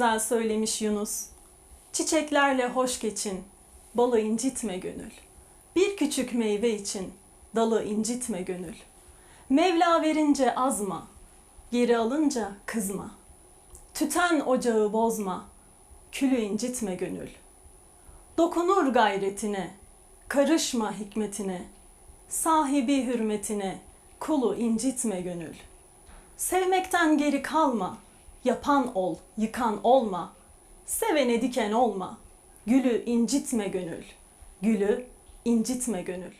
Güzel söylemiş Yunus. Çiçeklerle hoş geçin, balı incitme gönül. Bir küçük meyve için dalı incitme gönül. Mevla verince azma, geri alınca kızma. Tüten ocağı bozma, külü incitme gönül. Dokunur gayretine, karışma hikmetine, sahibi hürmetine, kulu incitme gönül. Sevmekten geri kalma, yapan ol, yıkan olma. Sevene diken olma, gülü incitme gönül, gülü incitme gönül.